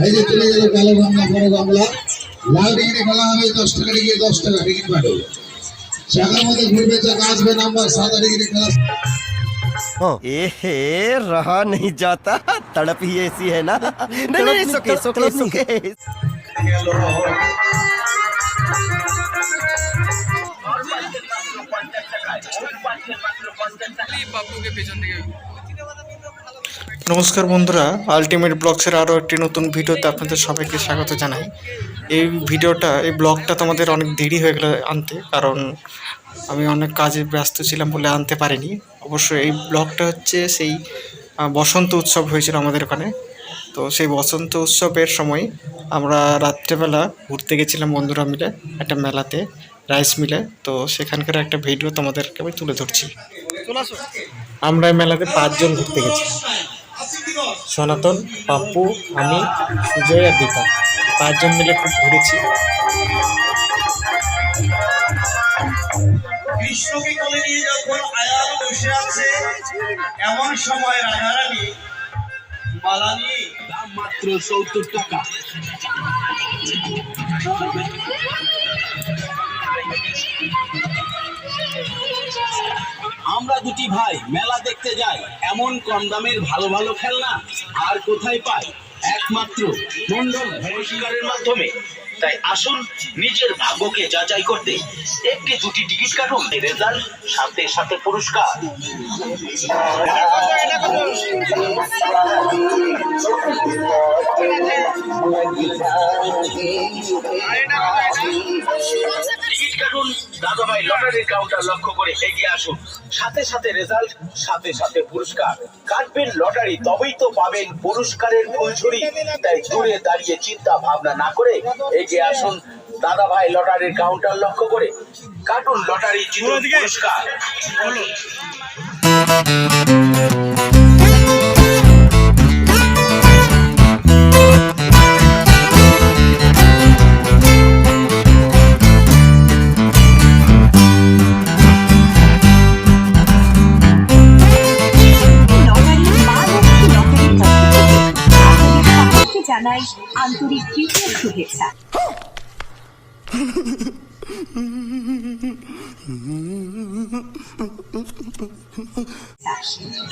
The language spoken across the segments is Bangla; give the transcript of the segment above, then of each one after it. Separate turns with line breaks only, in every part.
এই যে চলে গেল কালো বাংলা বড় বাংলা লাল ডিগ্রি খেলা হবে দশ টাকা ডিগ্রি দশ টাকা টিকিট পাঠো চাকার মধ্যে ঘুরবে চাকা আসবে নাম্বার সাদা ডিগ্রি খেলা
एहे रहा नहीं जाता तड़प ही ऐसी है ना नहीं नहीं सुके सुके सुके
নমস্কার বন্ধুরা আলটিমেট ব্লগসের আরও একটি নতুন ভিডিওতে আপনাদের সবাইকে স্বাগত জানাই। এই ভিডিওটা, এই ব্লগটা তোমাদের অনেক দেরি হয়ে গেলো আনতে, কারণ আমি অনেক কাজে ব্যস্ত ছিলাম বলে আনতে পারিনি। অবশ্য এই ব্লগটা হচ্ছে সেই বসন্ত উৎসব হয়েছিল আমাদের ওখানে। তো সেই বসন্ত উৎসবের সময় আমরা রাত্রেবেলা ঘুরতে গেছিলাম বন্ধুরা মিলে, একটা মেলাতে, রাইস মিলে। তো সেখানকার একটা ভিডিও তোমাদেরকে আমি তুলে ধরছি। আমরা মেলাতে পাঁচজন ঘুরতে গেছি সনাতন পাপ্পু আমি সুজয় আর দীপা। পাঁচজন মিলে খুব ঘুরেছি।
কৃষ্ণকে কোলে নিয়ে যখন আয়াল বসে আছে এমন সময় রাধারানী মালা নিয়ে দাম মাত্র সত্তর টাকা। আমরা দুটি ভাই মেলা দেখতে যাই। এমন কম দামের ভালো ভালো খেলনা আর কোথায় পাই? একমাত্র মন্ডল পুরস্কারের মাধ্যমে। তাই আসুন নিজের ভাগ্যকে যাচাই করতে একটি দুটি টিকিট কাটুন। রেজাল্ট, সাথে সাথে পুরস্কার। কাটুন দাদাভাই লটারির কাউন্টার লক্ষ্য করে এগিয়ে আসুন। সাথে সাথে রেজাল্ট সাথে সাথে পুরস্কার। কাটবেন লটারি তবেই তো পাবেন পুরস্কারের ফুলঝুরি। তাই দূরে দাঁড়িয়ে চিন্তা ভাবনা না করে এগিয়ে আসুন দাদাভাই লটারির কাউন্টার লক্ষ্য করে। কাটুন লটারি জিতুন পুরস্কার।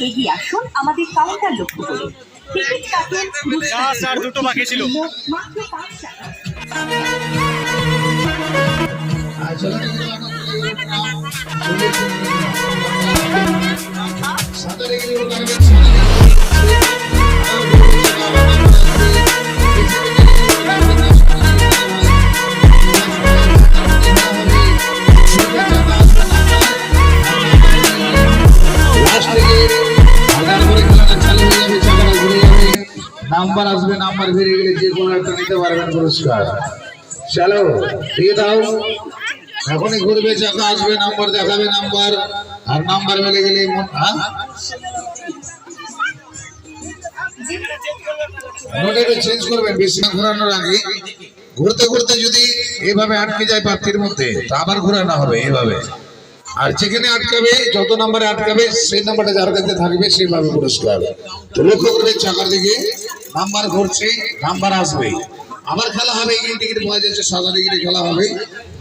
এগিয়ে আসুন আমাদের কাউন্টার লক্ষ্য করে। টিকিট কাটেন স্যার দুটো বাকি ছিল। মাত্র পাঁচ টাকা।
নাম্বার আসবে নাম্বার বেরিয়ে গেলে যে কোনো একটা নিতে পারবেন পুরস্কার। চলো দিয়ে দাও। এখনই ঘুরবে চাকা আসবে, নাম্বার দেখাবে, নাম্বার। আর নাম্বার বেড়ে গেলে হ্যাঁ? চেঞ্জ করবেন বেশি না ঘোরানোর আগে। ঘুরতে ঘুরতে যদি এভাবে আটকে যায় মধ্যে আবার ঘোরানো হবে এইভাবে আর যেখানে আটকাবে, যত নাম্বারে আটকাবে, সেই নাম্বারটা যার কাছে থাকবে সেইভাবে পুরস্কার। লক্ষ্য করবেন চাকার দিকে। নাম্বার ঘুরছে নাম্বার আসবে। আবার খেলা হবে, এই টিকিট পাওয়া যাচ্ছে, সাদা টিকিটে খেলা হবে।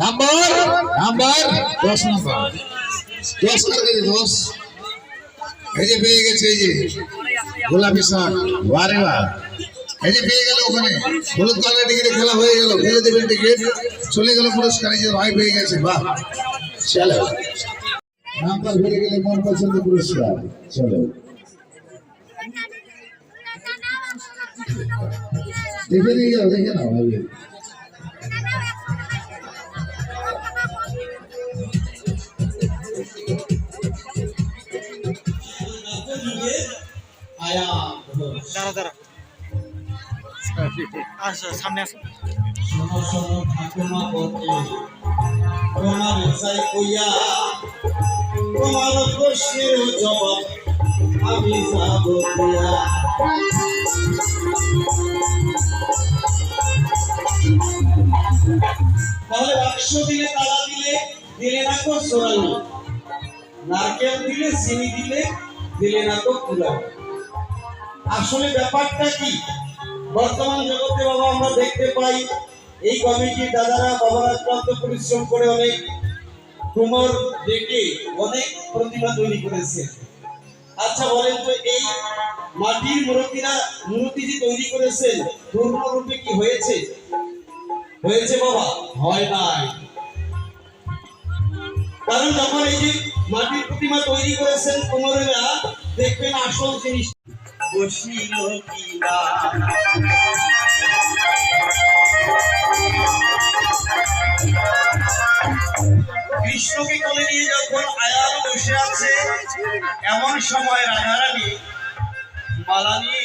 নাম্বার নাম্বার, দশ নাম্বার। দশ দশ? এই যে পেয়ে গেছে, এই যে। গোলাপি শাক, বারে বার এই যে পেয়ে গেল ওখানে। হলুদ কালার টিকিটে খেলা হয়ে গেল, ফেলে দেবেন টিকিট চলে গেল পুরস্কার, এই যে ভাই পেয়ে গেছে, বাহ। চলো। নাম্বার ফেলে গেলে মন পছন্দ পুরস্কার, চলো। দেখে নিয়ে যাও দেখে নাও, ভাবি।
দাঁড়া দাঁড়া আসো, সামনে আসো।
তোমার চাই কইয়া আমি তাহলে বাক্স দিলে, তালা দিলে দিলে কো সোরাল নারকেল দিলে, চিনি দিলে দিলে কো কুলা
আসলে ব্যাপারটা কি? বর্তমান জগতে বাবা, আমরা দেখতে পাই, এই কমিটির দাদারা বাবার অক্লান্ত পরিশ্রম করে অনেক কুমোর ডেকে অনেক প্রতিমা তৈরি করেছে। আচ্ছা বলেন তো, এই মাটির মূর্তিরা মূর্তি যে তৈরি করেছেন পূর্ণরূপে কি হয়েছে? হয়েছে বাবা, হয় নাই। কারণ যখন এই যে মাটির প্রতিমা তৈরি করেছেন কুমোরেরা, দেখবেন আসল জিনিস বসিল কৃষ্ণকে কোলে নিয়ে যখন আয়াল বসে আছে, এমন সময় রাধারানী মালা নিয়ে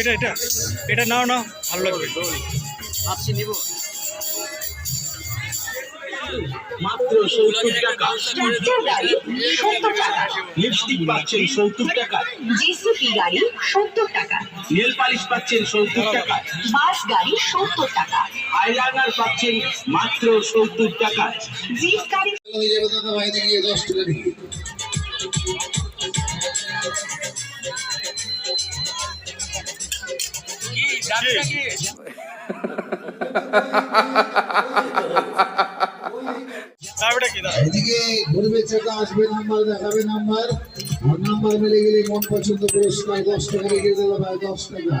এটা এটা এটা নাও নাও ভালো লাগবে।
মাত্র সত্তর টাকা
সত্তর টাকা।
লিপস্টিক পাচ্ছেন সত্তর টাকা।
জিসিপি গাড়ি সত্তর টাকা।
নেল পালিশ পাচ্ছেন সত্তর টাকা।
বাস গাড়ি সত্তর টাকা।
আইলাইনার পাচ্ছেন মাত্র সত্তর টাকা।
জিপ গাড়ি
হয়ে যাবে দাদা বাইরে গিয়ে দশ টাকা দিয়ে। এদিকে ঘুরবে চাকা আসবে নাম্বার দেখাবে নাম্বার। আর নাম্বার মিলে গেলে মন পছন্দ পুরস্কার দশ টাকা রেখে দেবে ভাই দশ টাকা।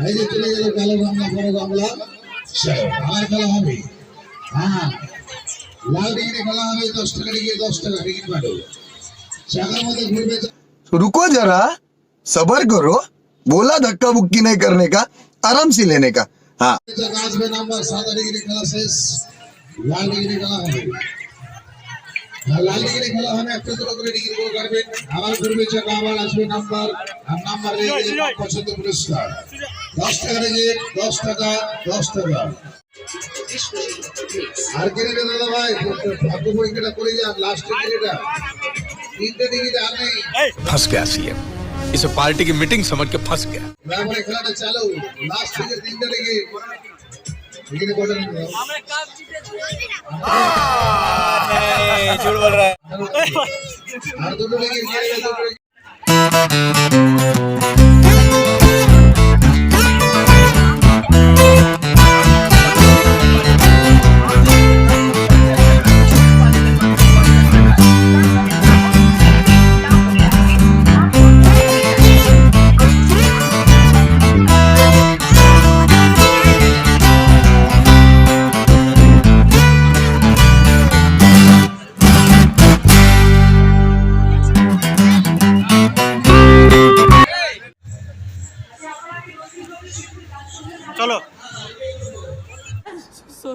এই যে চলে গেল কালো বড় চলো, খেলা হবে। হ্যাঁ। লাল টিকিটে খেলা হবে দশ টাকা টিকিট দশ টাকা টিকিট পাঠো চাকার মধ্যে ঘুরবে চাকা
तो रुको जरा सबर करो बोला धक्का बुक्की नहीं करने का आराम से लेने का हाँ
চাকা আসবে নাম্বার সাদা টিকিটে খেলা শেষ লাল টিকিটে খেলা হবে আর লাল টিকিটে খেলা হবে একটা দুটো করে টিকিট গুলো কাটবেন আবার ঘুরবে চাকা আবার আসবে নাম্বার আর নাম্বার রেখে দিলে মন পছন্দ পুরস্কার দশ টাকা টিকিট দশ টাকা দশ টাকা আর কে নেবে দাদা ভাই ভাগ্য পরীক্ষাটা করে যান লাস্ট টিকিটটা তিনটে টিকিট আর নেই
फंस गया सीएम इसे पार्टी की मीटिंग समझ के फंस गया
তারপরে খেলাটা চালু লাস্ট থেকে তিনটে টিকিট টিকিট কত নেবে আর দুটো টিকিট কে নেবে দুটো টিকিট
চলো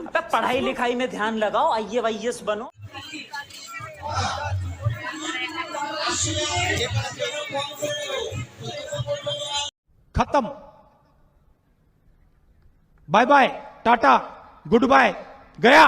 अबे पढ़ाई लिखाई में ध्यान लगाओ आइए वाई बनो।
खत्म। Bye bye, tata, good bye, गया।